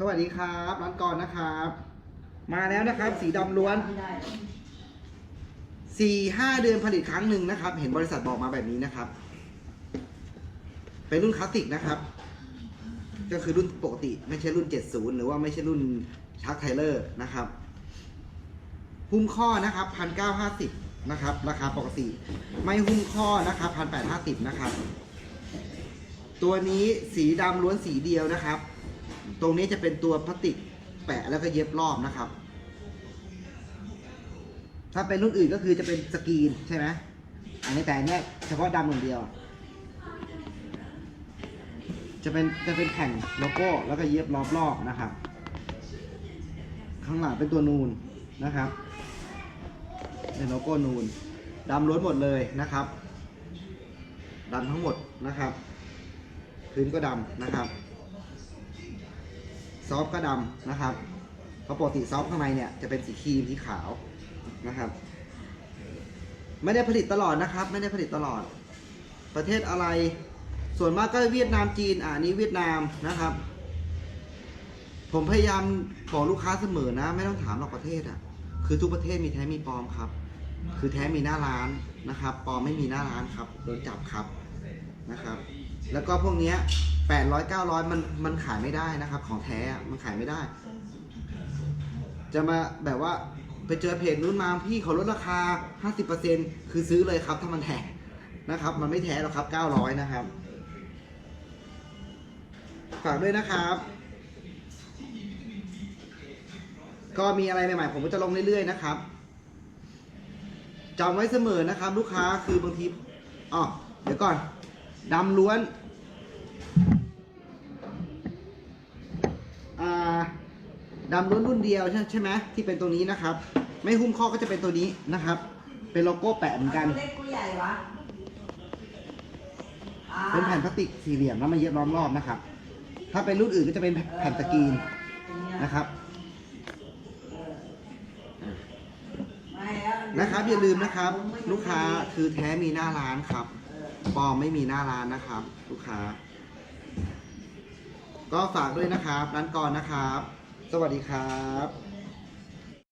สวัสดีครับร้านกรนะครับ มาแล้วนะครับ สีดำล้วนไม่ได้สี่ห้าเดือนผลิตครั้งหนึ่งนะครับ เห็นบริษัทบอกมาแบบนี้นะครับ เป็นรุ่นคลาสสิกนะครับ ก็คือรุ่นปกติ ไม่ใช่รุ่น 70 หรือว่าไม่ใช่รุ่นชักไทเลอร์นะครับหุ้มข้อนะครับพันเก้าห้าสิบนะครับ ราคาปกติ ไม่หุ้มข้อนะครับพันแปดห้าสิบนะครับ ตัวนี้สีดำล้วนสีเดียวนะครับ ตรงนี้จะเป็นตัวพลาสติกแปะแล้วก็เย็บรอบนะครับ ถ้าเป็นรุ่นอื่นก็คือจะเป็นสกรีนใช่ไหมอันนี้แต่เนี้ยเฉพาะดำอย่างเดียว จะเป็นจะเป็นแผ่นโลโก้แล้วก็เย็บรอบรอบๆนะครับ ข้างหลังเป็นตัวนูนนะครับเป็นโลโก้นูนดำล้วนหมดเลยนะครับดำทั้งหมดนะครับ พื้นก็ดำนะครับ ซอฟก็ดำนะครับเพราะปกติซอฟข้างในเนี่ยจะเป็นสีครีมสีขาวนะครับ ไม่ได้ผลิตตลอดนะครับ ไม่ได้ผลิตตลอด ประเทศอะไร ส่วนมากก็เวียดนามจีนอ่านี้เวียดนามนะครับ ผมพยายามบอกลูกค้าเสมอนะ ไม่ต้องถามหรอกประเทศอะคือทุกประเทศมีแท้มีปลอมครับ คือแท้มีหน้าร้านนะครับปลอมไม่มีหน้าร้านครับโดนจับครับนะครับ แล้วก็พวกเนี้ยแปดร้อยเก้าร้อยมันมันขายไม่ได้นะครับ ของแท้อะมันขายไม่ได้ จะมาแบบว่าไปเจอเพจนู้นมาพี่เขาลดราคา 50%คือซื้อเลยครับ ถ้ามันแท้นะครับ มันไม่แท้หรอกครับ 900 นะครับ ฝากด้วยนะครับ ก็มีอะไรใหม่ๆ ผมก็จะลงเรื่อยๆนะครับจำไว้เสมอนะครับ ลูกค้าคือบางทีอ๋อเดี๋ยวก่อน ดำล้วนอ่าดำล้วนรุ่นเดียวใช่ใช่ไหมที่เป็นตัวนี้นะครับ ไม่หุ้มข้อก็จะเป็นตัวนี้นะครับ เป็นโลโก้แปะเหมือนกันเล็กกูใหญ่วะอ่าเป็นแผ่นพลาสติกสี่เหลี่ยมแล้วมาเย็บล้อมรอบนะครับ ถ้าเป็นรุ่นอื่นก็จะเป็นแผ่นสกรีนตรงเนี้ยนะครับไม่แล้วนะครับอย่าลืมนะครับผมไม่ลูกค้าคือแท้มีหน้าร้านครับเออ ปลอมไม่มีหน้าร้านนะครับ ลูกค้า ก็ฝากด้วยนะครับ ร้านกรนะครับ สวัสดีครับ